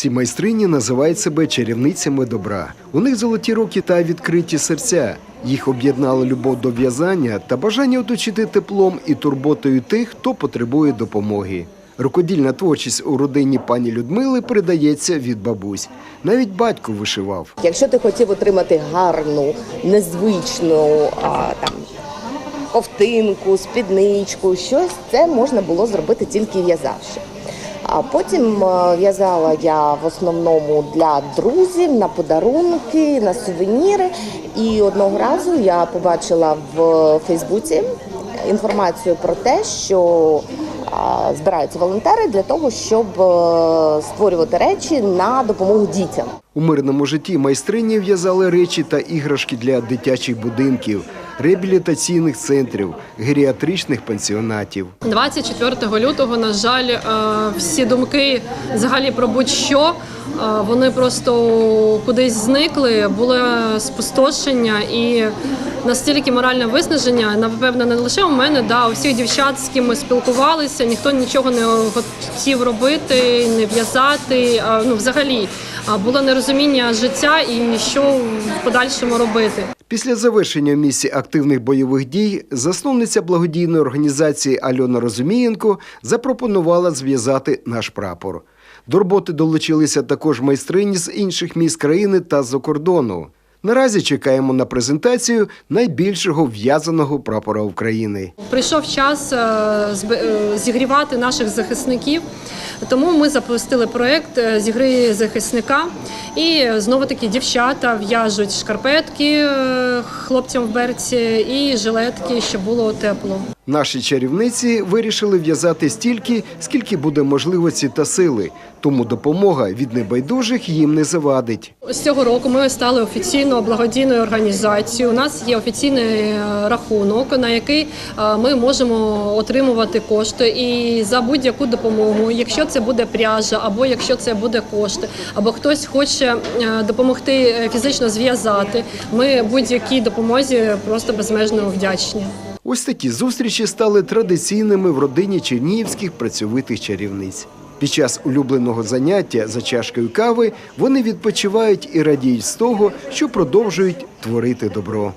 Ці майстрині називають себе чарівницями добра. У них золоті руки та відкриті серця. Їх об'єднала любов до в'язання та бажання оточити теплом і турботою тих, хто потребує допомоги. Рукодільна творчість у родині пані Людмили передається від бабусь. Навіть батько вишивав. Якщо ти хотів отримати гарну, незвичну а, там ковтинку, спідничку, щось це можна було зробити тільки в'язавши. А потім е, в'язала я в основному для друзів на подарунки, на сувеніри. І одного разу я побачила в Фейсбуці інформацію про те, що збираються волонтери для того, щоб е, створювати речі на допомогу дітям. У мирному житті майстрині в'язали речі та іграшки для дитячих будинків, реабілітаційних центрів, геріатричних пансіонатів. 24 лютого, на жаль, е, всі думки взагалі про будь-що. Вони просто кудись зникли, було спустошення і настільки моральне виснаження, напевно, не лише у мене, да, у всіх дівчат, з ким ми спілкувалися, ніхто нічого не хотів робити, не в'язати. Ну, взагалі, було нерозуміння життя і що в подальшому робити. Після завершення в місці активних бойових дій засновниця благодійної організації Альона Розумієнко запропонувала зв'язати наш прапор. До роботи долучилися також майстрині з інших міст країни та з-за кордону. Наразі чекаємо на презентацію найбільшого в'язаного прапора України. Прийшов час е, е, зігрівати наших захисників, тому ми запустили проект е, зігри захисника. І знову таки дівчата в'яжуть шкарпетки хлопцям в берці і жилетки, щоб було тепло. Наші чарівниці вирішили в'язати стільки, скільки буде можливості та сили, тому допомога від небайдужих їм не завадить. З цього року ми стали офіційно благодійною організацією. У нас є офіційний е, рахунок, на який е, ми можемо отримувати кошти і за будь-яку допомогу. Якщо це буде пряжа, або якщо це буде кошти, або хтось хоче е, допомогти фізично зв'язати. Ми будь-якій допомозі просто безмежно вдячні. Ось такі зустрічі стали традиційними в родині чернігівських працьовитих чарівниць. Під час улюбленого заняття за чашкою кави вони відпочивають і радіють з того, що продовжують творити добро.